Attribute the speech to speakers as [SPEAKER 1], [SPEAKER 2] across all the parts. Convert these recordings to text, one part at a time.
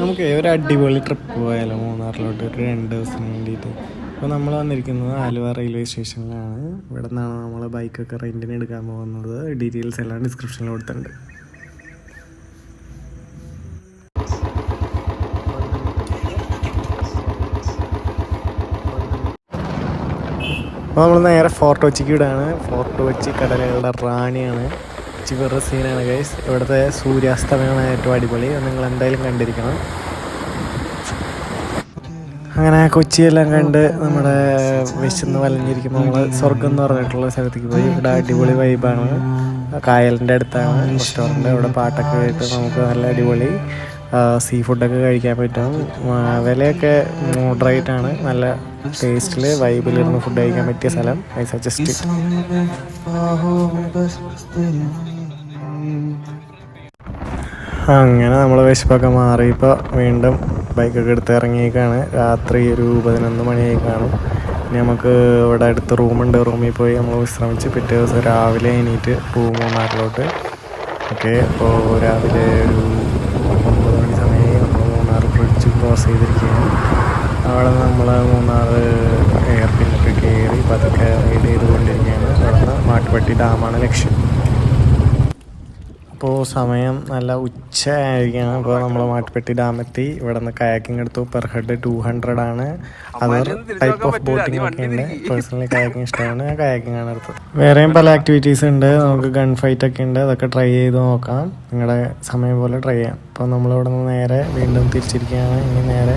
[SPEAKER 1] നമുക്ക് ഒരു അടിപൊളി ട്രിപ്പ് പോയാലോ മൂന്നാറിലോട്ട് ഒരു രണ്ട് ദിവസത്തിന് വേണ്ടിയിട്ട്. അപ്പോൾ നമ്മൾ വന്നിരിക്കുന്നത് ആലുവ റെയിൽവേ സ്റ്റേഷനിലാണ് ഇവിടെ നിന്നാണ് നമ്മൾ ബൈക്കൊക്കെ റെന്റിന് എടുക്കാൻ പോകുന്നത്. ഡീറ്റെയിൽസ് എല്ലാം ഡിസ്ക്രിപ്ഷനിൽ കൊടുത്തിട്ടുണ്ട്. അപ്പോൾ നമ്മൾ നേരെ ഫോർട്ട് കൊച്ചിക്ക് വിടാണ്. ഫോർട്ട് കൊച്ചി കടലുകളുടെ റാണിയാണ്. ചിവറ സീനാണ് ഗൈസ് ഇവിടുത്തെ സൂര്യാസ്തമയമാണ് ഏറ്റവും അടിപൊളി. നിങ്ങൾ എന്തായാലും കണ്ടിരിക്കണം. അങ്ങനെ കൊച്ചിയെല്ലാം കണ്ട് നമ്മുടെ വിശന്ന് വലഞ്ഞിരിക്കുമ്പോൾ നമ്മൾ സ്വർഗം എന്ന് പറഞ്ഞിട്ടുള്ള സ്ഥലത്തേക്ക് പോയി. ഇവിടെ അടിപൊളി വൈബാണ് കായലിന്റെ അടുത്താണ് റെസ്റ്റോറന്റ് ഇവിടെ പാട്ടൊക്കെ കേട്ട് നമുക്ക് നല്ല അടിപൊളി സീ ഫുഡൊക്കെ കഴിക്കാൻ പറ്റും. വിലയൊക്കെ മോഡറേറ്റ് ആണ്. നല്ല ടേസ്റ്റിൽ വൈബിലിരുന്ന് ഫുഡ് കഴിക്കാൻ പറ്റിയ സ്ഥലം. ഐ സജസ്റ്റ് അങ്ങനെ നമ്മൾ വിശപ്പൊക്കെ മാറി. ഇപ്പോൾ വീണ്ടും ബൈക്കൊക്കെ എടുത്ത് ഇറങ്ങിയേക്കാണ്. രാത്രി ഒരു പതിനൊന്ന് മണിയായി കാണും ഇനി നമുക്ക് ഇവിടെ അടുത്ത് റൂമുണ്ട്. റൂമിൽ പോയി നമ്മൾ വിശ്രമിച്ച് പിറ്റേ ദിവസം രാവിലെ എണീറ്റ് റൂം മൂന്നാറിലോട്ട്. ഓക്കെ അപ്പോൾ രാവിലെ ഒരു ഒമ്പത് മണി സമയം നമ്മൾ മൂന്നാർ ബ്രിഡ്ജ് ക്രോസ് ചെയ്തിരിക്കുകയാണ്. അവിടെ നമ്മൾ മൂന്നാർ എയർപിന്നൊക്കെ കയറി പതുക്കെ റൈഡ് ചെയ്തുകൊണ്ടിരിക്കുകയാണ്. അവിടെ നിന്ന് മാട്ടുപട്ടി ഡാമാണ് ലക്ഷ്യം. അപ്പോൾ സമയം നല്ല ഉച്ച ആയിരിക്കണം അപ്പോൾ നമ്മൾ മാട്ടുപ്പെട്ടി ഡാമെത്തി. ഇവിടെ നിന്ന് കയാക്കിംഗ് എടുത്തു. പെർ ഹെഡ് ടു ഹൺഡ്രഡ് ആണ്. അതർ ടൈപ്പ് ഓഫ് ബോട്ടിംഗ് ഒക്കെ ഉണ്ട് പേഴ്സണലി കയാക്കിംഗ് ഇഷ്ടമാണ്. ഞാൻ കയാക്കിംഗ് ആണ് എടുത്തത്. വേറെയും പല ആക്ടിവിറ്റീസ് ഉണ്ട്. നമുക്ക് ഗൺ ഫൈറ്റ് ഒക്കെ ഉണ്ട്. അതൊക്കെ ട്രൈ ചെയ്ത് നോക്കാം. നിങ്ങളുടെ സമയം പോലെ ട്രൈ ചെയ്യാം. അപ്പോൾ നമ്മളിവിടെ നിന്ന് നേരെ വീണ്ടും തിരിച്ചിരിക്കുകയാണ്. ഇനി നേരെ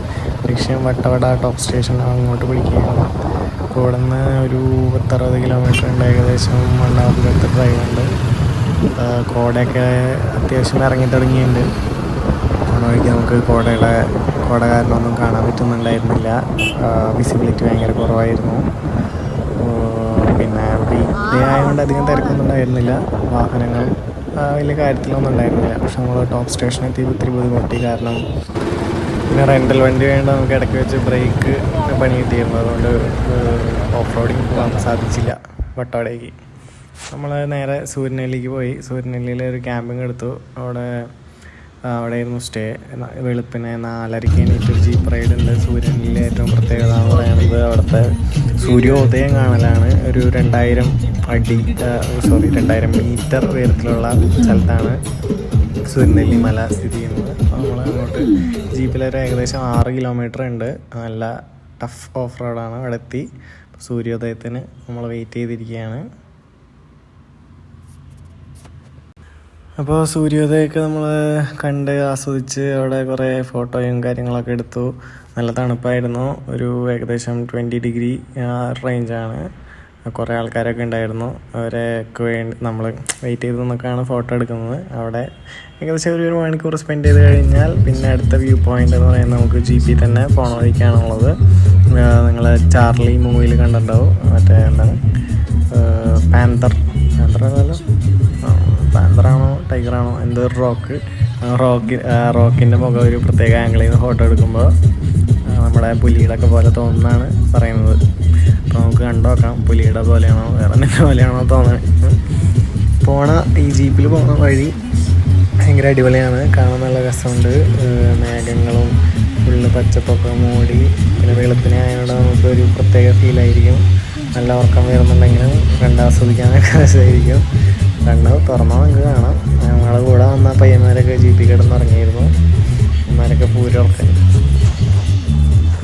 [SPEAKER 1] ലക്ഷ്യം വട്ടവട ടോപ്പ് സ്റ്റേഷൻ അങ്ങോട്ട് പിടിക്കുകയാണ്. അപ്പോൾ ഇവിടെ നിന്ന് ഒരു പത്തറുപത് കിലോമീറ്റർ ഉണ്ട്. ഏകദേശം വൺ അടുത്ത് ഡ്രൈവ് ഉണ്ട്. കോടയൊക്കെ അത്യാവശ്യം ഇറങ്ങി തുടങ്ങിയിട്ടുണ്ട്. പോണ വഴിക്ക് നമുക്ക് കോടയുടെ കോട കാരണമൊന്നും കാണാൻ പറ്റുന്നുണ്ടായിരുന്നില്ല. വിസിബിലിറ്റി ഭയങ്കര കുറവായിരുന്നു. പിന്നെ വീക്ക് ഡേ ആയതുകൊണ്ട് അധികം തിരക്കൊന്നും ഉണ്ടായിരുന്നില്ല. വാഹനങ്ങൾ വലിയ കാര്യത്തിലൊന്നും ഉണ്ടായിരുന്നില്ല. പക്ഷെ നമ്മൾ ടോപ്പ് സ്റ്റേഷനിൽ എത്തി ഒത്തിരി ബുദ്ധിമുട്ടി. കാരണം പിന്നെ റെന്റൽ വണ്ടി വേണ്ട നമുക്ക് ഇടയ്ക്ക് വെച്ച് ബ്രേക്ക് പണി കിട്ടിയിരുന്നു. അതുകൊണ്ട് ഓഫ് റോഡിങ് പോകാൻ സാധിച്ചില്ല വട്ടവടേക്ക് നമ്മൾ നേരെ സൂര്യനെല്ലിക്ക് പോയി. സൂര്യനെല്ലിയിൽ ഒരു ക്യാമ്പിംഗ് എടുത്തു. അവിടെ അവിടെ അവിടെയായിരുന്നു സ്റ്റേ. വെളുപ്പിനെ നാലരയ്ക്ക് എണീറ്റ് ഒരു ജീപ്പ് റൈഡ് ഉണ്ട്. സൂര്യനിലെ ഏറ്റവും പ്രത്യേകത എന്ന് പറയുന്നത് അവിടുത്തെ സൂര്യോദയം കാണലാണ്. ഒരു രണ്ടായിരം അടി സോറി രണ്ടായിരം മീറ്റർ ഉയരത്തിലുള്ള സ്ഥലത്താണ് സൂര്യനെല്ലി മല സ്ഥിതി ചെയ്യുന്നത്. അപ്പോൾ നമ്മൾ അങ്ങോട്ട് ജീപ്പിലൊരു ഏകദേശം ആറ് കിലോമീറ്റർ ഉണ്ട്. നല്ല ടഫ് ഓഫ് റോഡാണ് അവിടെ എത്തി സൂര്യോദയത്തിന് നമ്മൾ വെയിറ്റ് ചെയ്തിരിക്കുകയാണ്. അപ്പോൾ സൂര്യോദയമൊക്കെ നമ്മൾ കണ്ട് ആസ്വദിച്ച് അവിടെ കുറേ ഫോട്ടോയും കാര്യങ്ങളൊക്കെ എടുത്തു. നല്ല തണുപ്പായിരുന്നു. ഒരു ഏകദേശം ട്വന്റി ഡിഗ്രി റേഞ്ചാണ് കുറേ ആൾക്കാരൊക്കെ ഉണ്ടായിരുന്നു. അവരെയൊക്കെ വേണ്ടി നമ്മൾ വെയിറ്റ് ചെയ്ത് നിന്നൊക്കെയാണ് ഫോട്ടോ എടുക്കുന്നത്. അവിടെ ഏകദേശം ഒരു ഒരു മണിക്കൂർ സ്പെൻഡ് ചെയ്ത് കഴിഞ്ഞാൽ പിന്നെ അടുത്ത വ്യൂ പോയിന്റ് എന്ന് പറയുന്നത് നമുക്ക് ജി പി തന്നെ പോണ വഴിക്കാണുള്ളത് നിങ്ങൾ ചാർലി മൂവിയിൽ കണ്ടിട്ടുണ്ടാവും. മറ്റേ എന്താണ്? പാന്തർ. പാന്തർ അല്ലല്ലോ പാന്തറാണോ ടൈഗറാണോ എന്തോ റോക്ക് റോക്കി റോക്കിന്റെ മുഖം ഒരു പ്രത്യേക ആംഗിളിൽ നിന്ന് ഫോട്ടോ എടുക്കുമ്പോൾ നമ്മുടെ പുലിയുടെയൊക്കെ പോലെ തോന്നുന്നതാണ് പറയുന്നത്. അപ്പോൾ നമുക്ക് കണ്ടു നോക്കാം പുലിയുടെ പോലെയാണോ വേറെ എന്തെങ്കിലും പോലെയാണോ തോന്നുന്നത് പോണ ഈ ജീപ്പിൽ പോണ വഴി ഭയങ്കര അടിപൊളിയാണ്. കാണാൻ നല്ല രസമുണ്ട്. മേഘങ്ങളും ഫുള്ള് പച്ചപ്പൊക്കെ മൂടി പിന്നെ വെളുപ്പിനെ ആയതുകൊണ്ട് നമുക്ക് ഒരു പ്രത്യേക ഫീലായിരിക്കും നല്ല ഉറക്കം വരുന്നുണ്ടെങ്കിലും കണ്ടാസ്വദിക്കാനൊക്കെ രസമായിരിക്കും. കണ്ണ് തുറന്നാൽ നമുക്ക് കാണാം. ഞങ്ങളുടെ കൂടെ വന്ന പയ്യന്മാരൊക്കെ ജീപ്പി കിടന്നിറങ്ങിയിരുന്നു. അമ്മമാരൊക്കെ പൂരമൊക്കെ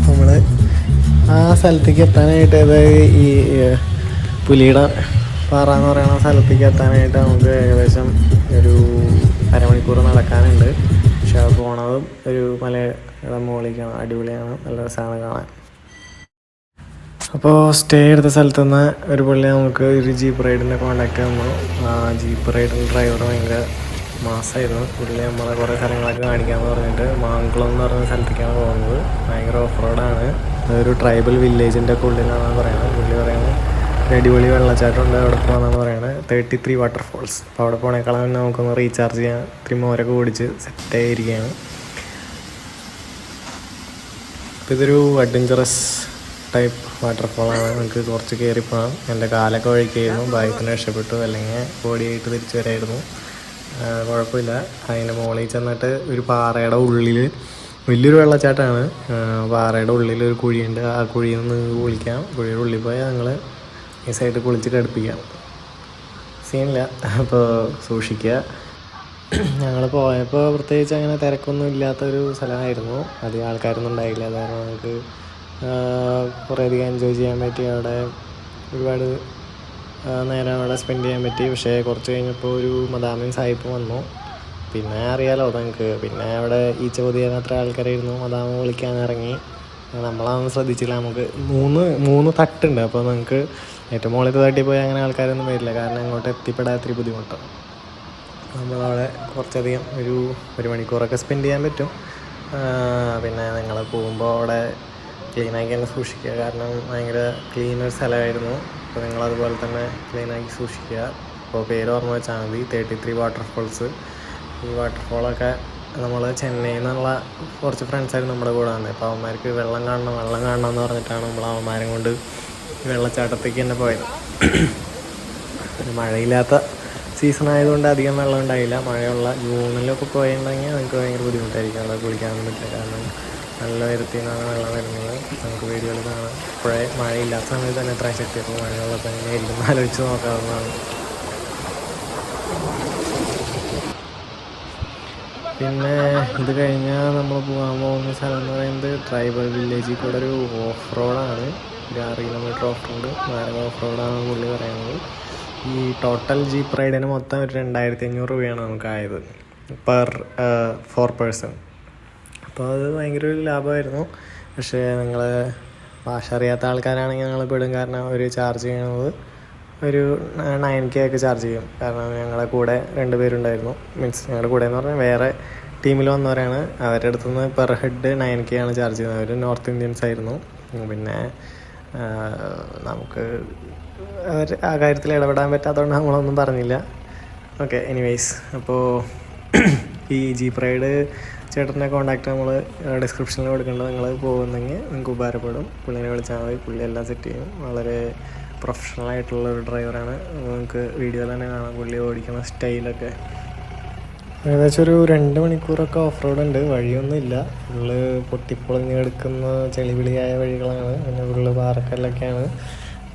[SPEAKER 1] നമ്മൾ ആ സ്ഥലത്തേക്ക് എത്താനായിട്ട് അതായത് ഈ പുലിയുടെ പാറ എന്ന് പറയുന്ന സ്ഥലത്തേക്ക് എത്താനായിട്ട് നമുക്ക് ഏകദേശം ഒരു അരമണിക്കൂർ നടക്കാനുണ്ട്. പക്ഷെ അത് പോണതും ഒരു മലയുടെ മുകളിലേക്കാണ്. അടിപൊളിയാണ്. നല്ല രസമാണ് കാണാൻ. അപ്പോൾ സ്റ്റേ എടുത്ത സ്ഥലത്ത് നിന്ന് ഒരു പുള്ളി നമുക്ക് ഒരു ജീപ്പ് റൈഡിന്റെ കോണ്ടാക്ട് തന്നു. ആ ജീപ്പ് റൈഡിന്റെ ഡ്രൈവർ ഭയങ്കര മാസമായിരുന്നു പുള്ളി നമ്മളെ കുറേ സ്ഥലങ്ങളൊക്കെ കാണിക്കാമെന്ന് പറഞ്ഞിട്ട് മാങ്കുളം എന്ന് പറഞ്ഞ സ്ഥലത്തേക്കാണ് പോകുന്നത്. ഭയങ്കര ഓഫ് റോഡാണ് അതൊരു ട്രൈബൽ വില്ലേജിന്റെ ഒക്കെ ഉള്ളിലാണെന്ന് പറയുന്നത് പുള്ളി പറയുന്നത് അടിപൊളി വെള്ളച്ചാട്ടം ഉണ്ട് അവിടെ പോകാമെന്നാണ് പറയുന്നത് തേർട്ടി ത്രീ വാട്ടർഫോൾസ് അപ്പോൾ അവിടെ പോണേക്കാളും നമുക്കൊന്ന് റീചാർജ് ചെയ്യാൻ ഇത്തിരി മോരൊക്കെ ഓടിച്ച് സെറ്റ് ആയിരിക്കുകയാണ് അപ്പോൾ ഇതൊരു അഡ്വഞ്ചറസ് ടൈപ്പ് വാട്ടർഫോളാണ് നമുക്ക് കുറച്ച് കയറി പോകാം എന്റെ കാലൊക്കെ ഒഴുക്കിയായിരുന്നു ബൈക്കിന് രക്ഷപ്പെട്ടു. അല്ലെങ്കിൽ ബോഡി ആയിട്ട് തിരിച്ചു വരായിരുന്നു. കുഴപ്പമില്ല. അതിന്റെ മുകളിൽ ചെന്നിട്ട് ഒരു പാറയുടെ ഉള്ളിൽ വലിയൊരു വെള്ളച്ചാട്ടമാണ്. പാറയുടെ ഉള്ളിൽ ഒരു കുഴിയുണ്ട്. ആ കുഴിയിൽ നിന്ന് കുളിക്കാം. കുഴിയുടെ ഉള്ളിൽ പോയാൽ ഞങ്ങൾ നൈസായിട്ട് കുളിച്ചിട്ട് കുളിച്ച് കിടപ്പിക്കാം. സീനില്ല അപ്പോൾ സൂക്ഷിക്കുക. ഞങ്ങൾ പോയപ്പോൾ പ്രത്യേകിച്ച് അങ്ങനെ തിരക്കൊന്നും ഇല്ലാത്തൊരു സ്ഥലമായിരുന്നു. അധികം ആൾക്കാരൊന്നും ഉണ്ടായില്ല. കാരണം നമുക്ക് കുറേ അധികം എൻജോയ് ചെയ്യാൻ പറ്റി. അവിടെ ഒരുപാട് നേരം അവിടെ സ്പെൻഡ് ചെയ്യാൻ പറ്റി. പക്ഷേ കുറച്ച് കഴിഞ്ഞപ്പോൾ ഒരു മദാമിൻ സാഹിബ് വന്നു. പിന്നെ അറിയാലോ നിങ്ങൾക്ക് പിന്നെ അവിടെ ഈ ചോദ്യം അത്ര ആൾക്കാരായിരുന്നു. മദാമ വിളിക്കാൻ ഇറങ്ങി. നമ്മളതൊന്നും ശ്രദ്ധിച്ചില്ല. നമുക്ക് മൂന്ന് മൂന്ന് തട്ടുണ്ട്. അപ്പോൾ നമുക്ക് ഏറ്റവും മുകളിൽ തട്ടി പോയി അങ്ങനെ ആൾക്കാരൊന്നും വരില്ല. കാരണം അങ്ങോട്ട് എത്തിപ്പെടാൻ ഇത്തിരി ബുദ്ധിമുട്ടാണ്. നമ്മളവിടെ കുറച്ചധികം ഒരു ഒരു മണിക്കൂറൊക്കെ സ്പെൻഡ് ചെയ്യാൻ പറ്റും. പിന്നെ നിങ്ങൾ പോകുമ്പോൾ അവിടെ ക്ലീനാക്കി തന്നെ സൂക്ഷിക്കുക. കാരണം ഭയങ്കര ക്ലീൻ ഒരു സ്ഥലമായിരുന്നു. അപ്പോൾ നിങ്ങളതുപോലെ തന്നെ ക്ലീനാക്കി സൂക്ഷിക്കുക. അപ്പോൾ പേര് ഓർമ്മ വെച്ചാൽ മതി. തേർട്ടി ത്രീ വാട്ടർഫോൾസ് ഈ വാട്ടർഫോളൊക്കെ നമ്മൾ ചെന്നൈയിൽ നിന്നുള്ള കുറച്ച് ഫ്രണ്ട്സായിരുന്നു നമ്മുടെ കൂടെ വന്നത്. അപ്പോൾ അവന്മാർക്ക് വെള്ളം കാണണം വെള്ളം കാണണം എന്ന് പറഞ്ഞിട്ടാണ് നമ്മൾ അവന്മാരും കൊണ്ട് വെള്ളച്ചാട്ടത്തേക്ക് തന്നെ പോയത്. മഴയില്ലാത്ത സീസൺ ആയതുകൊണ്ട് അധികം വെള്ളം ഉണ്ടായില്ല. മഴയുള്ള ജൂണിലൊക്കെ പോയിട്ടുണ്ടെങ്കിൽ നിങ്ങൾക്ക് ഭയങ്കര ബുദ്ധിമുട്ടായിരിക്കും. അവിടെ കുളിക്കാനൊന്നും പറ്റില്ല. കാരണം നല്ല ഉയരത്തിൽ നിന്നാണ് വെള്ളം വരുന്നത്. നമുക്ക് വീഡിയോയിൽ കാണാം. ഇപ്പോഴേ മഴയില്ലാത്ത സമയത്ത് തന്നെ എത്ര ശക്തി അപ്പോൾ മഴയുള്ളപ്പോൾ എങ്ങനെയായിരിക്കും ഇരുന്ന് ആലോചിച്ച് നോക്കാവുന്നതാണ്. പിന്നെ ഇത് കഴിഞ്ഞാൽ നമ്മൾ പോകാൻ പോകുന്ന സ്ഥലം എന്ന് പറയുന്നത് ട്രൈബൽ വില്ലേജിൽ കൂടെ ഒരു ഓഫ് റോഡാണ് ഒരു ആറ് കിലോമീറ്റർ ഓഫ് റോഡ് മാരക ഓഫ് റോഡാണ് പുള്ളി പറയുന്നത്. ഈ ടോട്ടൽ ജീപ്പ് റൈഡിന് മൊത്തം ഒരു രണ്ടായിരത്തി അഞ്ഞൂറ് രൂപയാണ് നമുക്കായത് പെർ ഫോർ പേഴ്സൺ അപ്പോൾ അത് ഭയങ്കര ഒരു ലാഭമായിരുന്നു. പക്ഷേ നിങ്ങൾ ഭാഷ അറിയാത്ത ആൾക്കാരാണെങ്കിൽ ഞങ്ങൾ പെടും. കാരണം അവർ ചാർജ് ചെയ്യുന്നത് ഒരു നയൻ കെ ഒക്കെ ചാർജ് ചെയ്യും. കാരണം ഞങ്ങളുടെ കൂടെ രണ്ട് പേരുണ്ടായിരുന്നു. മീൻസ് ഞങ്ങളുടെ കൂടെ എന്ന് പറഞ്ഞാൽ വേറെ ടീമിൽ വന്നവരാണ്. അവരുടെ അടുത്ത് നിന്ന് പെർ ഹെഡ് നയൻ കെ ആണ് ചാർജ് ചെയ്യുന്നത്. അവർ നോർത്ത് ഇന്ത്യൻസ് ആയിരുന്നു. പിന്നെ നമുക്ക് അവർ ആ കാര്യത്തിൽ ഇടപെടാൻ പറ്റാത്തതുകൊണ്ട് നമ്മളൊന്നും പറഞ്ഞില്ല. ഓക്കെ എനിവേയ്സ് അപ്പോൾ ഈ ജീപ്പ് റൈഡ് ചേട്ടന്റെ കോൺടാക്റ്റ് നമ്മൾ ഡിസ്ക്രിപ്ഷനിൽ കൊടുക്കേണ്ടത് നിങ്ങൾ പോകുന്നെങ്കിൽ നിങ്ങൾക്ക് ഉപകാരപ്പെടും. പുള്ളിനെ വിളിച്ചാൽ മതി. പുള്ളി എല്ലാം സെറ്റ് ചെയ്യും. വളരെ പ്രൊഫഷണൽ ആയിട്ടുള്ള ഒരു ഡ്രൈവറാണ് നിങ്ങൾക്ക് വീഡിയോ തന്നെ കാണാം. പുള്ളി ഓടിക്കുന്ന സ്റ്റൈലൊക്കെ ഏകദേശം ഒരു രണ്ട് മണിക്കൂറൊക്കെ ഓഫ് റോഡ് ഉണ്ട്. വഴിയൊന്നുമില്ല. ഫുള്ള് പൊട്ടിപ്പൊളിഞ്ഞ് കിടക്കുന്ന ചെളിപിളിയായ വഴികളാണ്. പിന്നെ ഫുള്ള് പാറക്കല്ലൊക്കെയാണ്.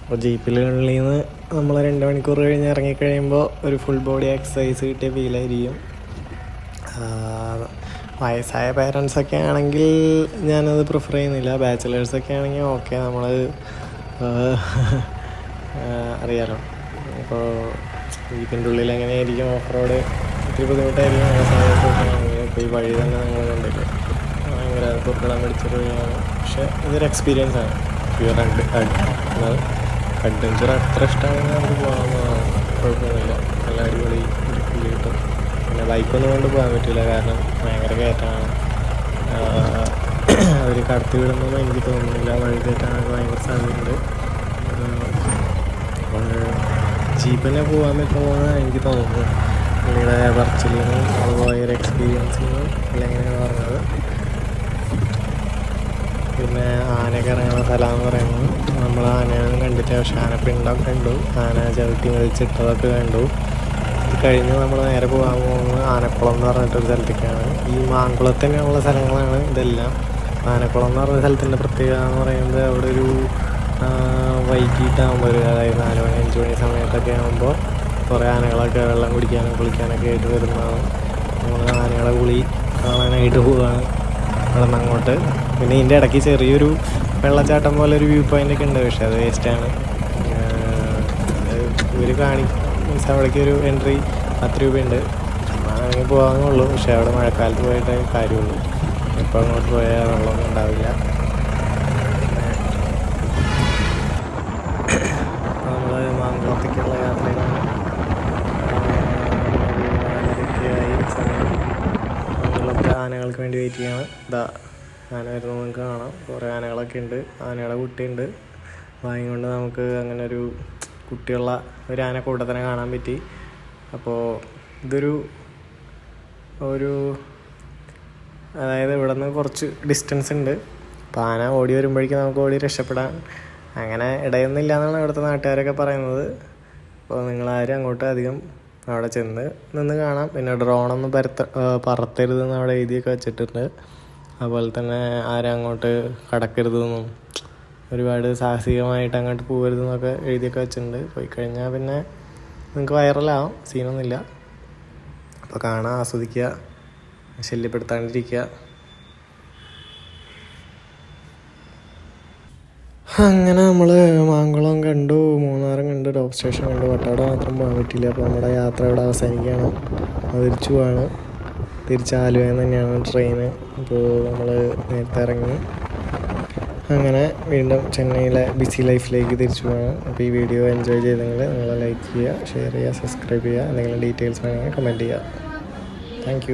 [SPEAKER 1] അപ്പോൾ ജീപ്പിലുള്ളിൽ നിന്ന് നമ്മൾ രണ്ട് മണിക്കൂർ കഴിഞ്ഞ് ഇറങ്ങിക്കഴിയുമ്പോൾ ഒരു ഫുൾ ബോഡി എക്സസൈസ് കിട്ടിയ ഫീലായിരിക്കും വയസ്സായ പേരൻസൊക്കെ ആണെങ്കിൽ ഞാനത് പ്രിഫർ ചെയ്യുന്നില്ല. ബാച്ചിലേഴ്സൊക്കെ ആണെങ്കിൽ ഓക്കെ നമ്മൾ അറിയാലോ. ഇപ്പോൾ വീട്ടിന്റെ ഉള്ളിൽ എങ്ങനെയായിരിക്കും ഓഫ് റോഡ് ഒത്തിരി ബുദ്ധിമുട്ടായിരിക്കും ഇപ്പോൾ ഈ വഴി തന്നെ നിങ്ങൾ കണ്ടില്ലേ ഭയങ്കര തുറക്കിടാൻ പിടിച്ചൊരു വഴിയാണ്. പക്ഷേ ഇതൊരു എക്സ്പീരിയൻസ് ആണ്. പ്യുവർ അഡ് അഡ്വഞ്ചർ അത്ര ഇഷ്ടമാണെങ്കിൽ നമുക്ക് പോകാവുന്നതാണ് കുഴപ്പമൊന്നുമില്ല. നല്ല അടിപൊളി ഒരു ഫീൽ കിട്ടും. പിന്നെ ബൈക്കൊന്നും കൊണ്ട് പോകാൻ പറ്റില്ല. കാരണം ഭയങ്കര കയറ്റമാണ്. അവർ കടത്തി വിടുന്നൊന്നും എനിക്ക് തോന്നുന്നില്ല. വഴി കയറ്റാനൊക്കെ ഭയങ്കര സാധ്യതയുണ്ട്. ജീപ്പിനെ പോകാൻ പറ്റുമോന്ന് എനിക്ക് തോന്നുന്നു. പുള്ളിയുടെ പറച്ചിലിൽ അതുപോലെ ഒരു എക്സ്പീരിയൻസിൽ നിന്നും എങ്ങനെയാണ് പറഞ്ഞത്. പിന്നെ ആനയൊക്കെ ഇറങ്ങുന്ന സ്ഥലം എന്ന് പറയുന്നത് നമ്മൾ ആനയൊന്നും കണ്ടിട്ട് പക്ഷേ ആന പിണ്ടൊക്കെ കണ്ടു. ആന ചവിട്ടി മതിച്ചിട്ടതൊക്കെ കണ്ടു. ഇത് കഴിഞ്ഞ് നമ്മൾ നേരെ പോകാൻ പോകുന്നത് ആനക്കുളം എന്ന് പറഞ്ഞിട്ടൊരു സ്ഥലത്തേക്കാണ്. ഈ മാങ്കുളത്തിനുള്ള സ്ഥലങ്ങളാണ് ഇതെല്ലാം. ആനക്കുളം എന്ന് പറഞ്ഞ സ്ഥലത്തിന്റെ പ്രത്യേകത എന്ന് പറയുന്നത് അവിടെ ഒരു വൈകിട്ടാകുമ്പോൾ ഒരു അതായത് നാല് മണി അഞ്ച് മണി സമയത്തൊക്കെ ആകുമ്പോൾ കുറേ ആനകളൊക്കെ വെള്ളം കുടിക്കാനും കുളിക്കാനൊക്കെ ആയിട്ട് വരുന്നതാണ്. നമ്മൾ ആനകളെ കുളി കാണാനായിട്ട് പോവുകയാണ് അവിടെ നിന്ന് അങ്ങോട്ട്. പിന്നെ ഇതിന്റെ ഇടയ്ക്ക് ചെറിയൊരു വെള്ളച്ചാട്ടം പോലെ ഒരു വ്യൂ പോയിന്റ് ഒക്കെ ഉണ്ട്. പക്ഷേ അത് വേസ്റ്റാണ് ഇവർ കാണി മീൻസ് അവിടേക്ക് ഒരു എൻട്രി പത്ത് രൂപയുണ്ട്. അങ്ങനെ പോകാമെന്നുള്ളൂ പക്ഷേ അവിടെ മഴക്കാലത്ത് പോയിട്ടേ കാര്യമുള്ളൂ. ഇപ്പോൾ അങ്ങോട്ട് പോയാൽ വെള്ളമൊന്നും ഉണ്ടാവില്ല. നമ്മൾ മാങ്കുളത്തേക്കുള്ള യാത്രയിലാണ് മാങ്കുളത്തെ ആനകൾക്ക് വേണ്ടി വെയിറ്റ് ചെയ്യാണ്. ഇതാ ആന വരുന്നത് നമുക്ക് കാണാം. കുറേ ആനകളൊക്കെ ഉണ്ട്. ആനകളെ കുട്ടിയുണ്ട്. വാങ്ങിക്കൊണ്ട് കൊണ്ട് നമുക്ക് അങ്ങനെ ഒരു കുട്ടിയുള്ള ഒരു ആന കൂട്ടത്തിനെ കാണാൻ പറ്റി. അപ്പോൾ ഇതൊരു ഒരു അതായത് ഇവിടെ നിന്ന് കുറച്ച് ഡിസ്റ്റൻസ് ഉണ്ട്. അപ്പോൾ ആന ഓടി വരുമ്പോഴേക്കും നമുക്ക് ഓടി രക്ഷപ്പെടാൻ അങ്ങനെ ഇടയൊന്നുമില്ല എന്നാണ് ഇവിടുത്തെ നാട്ടുകാരൊക്കെ പറയുന്നത്. അപ്പോൾ നിങ്ങളാരും അങ്ങോട്ട് അധികം അവിടെ ചെന്ന് നിന്ന് കാണാം. പിന്നെ ഡ്രോണൊന്നും പരത്ത പറത്തരുതെന്ന് അവിടെ എഴുതിയൊക്കെ വെച്ചിട്ടുണ്ട്. അതുപോലെ തന്നെ ആരും അങ്ങോട്ട് കടക്കരുതെന്നും ഒരുപാട് സാഹസികമായിട്ട് അങ്ങോട്ട് പോകരുത് എന്നൊക്കെ എഴുതിയൊക്കെ വെച്ചിട്ടുണ്ട്. പോയി കഴിഞ്ഞാൽ പിന്നെ നിങ്ങൾക്ക് വൈറലാവും. സീനൊന്നുമില്ല. അപ്പോൾ കാണാൻ ആസ്വദിക്കുക ശല്യപ്പെടുത്താണ്ടിരിക്കുക. അങ്ങനെ നമ്മൾ മാങ്കുളം കണ്ടു മൂന്നാറും കണ്ടു ടോപ്പ് സ്റ്റേഷൻ കണ്ടു. വട്ടവട മാത്രം പോകാൻ പറ്റില്ല അപ്പോൾ നമ്മുടെ യാത്ര ഇവിടെ അവസാനിക്കുകയാണ്. തിരിച്ചു പോവാണ്. തിരിച്ച് ആലുവയിൽ തന്നെയാണ് ട്രെയിന്. അപ്പോൾ നമ്മൾ നേരത്തെ ഇറങ്ങി. അങ്ങനെ വീണ്ടും ചെന്നൈയിലെ ബിസി ലൈഫിലേക്ക് തിരിച്ചു പോകണം. അപ്പോൾ ഈ വീഡിയോ എൻജോയ് ചെയ്തെങ്കിൽ നിങ്ങൾ ലൈക്ക് ചെയ്യുക ഷെയർ ചെയ്യുക സബ്സ്ക്രൈബ് ചെയ്യുക. എന്തെങ്കിലും ഡീറ്റെയിൽസ് വേണമെങ്കിൽ കമന്റ് ചെയ്യുക. താങ്ക്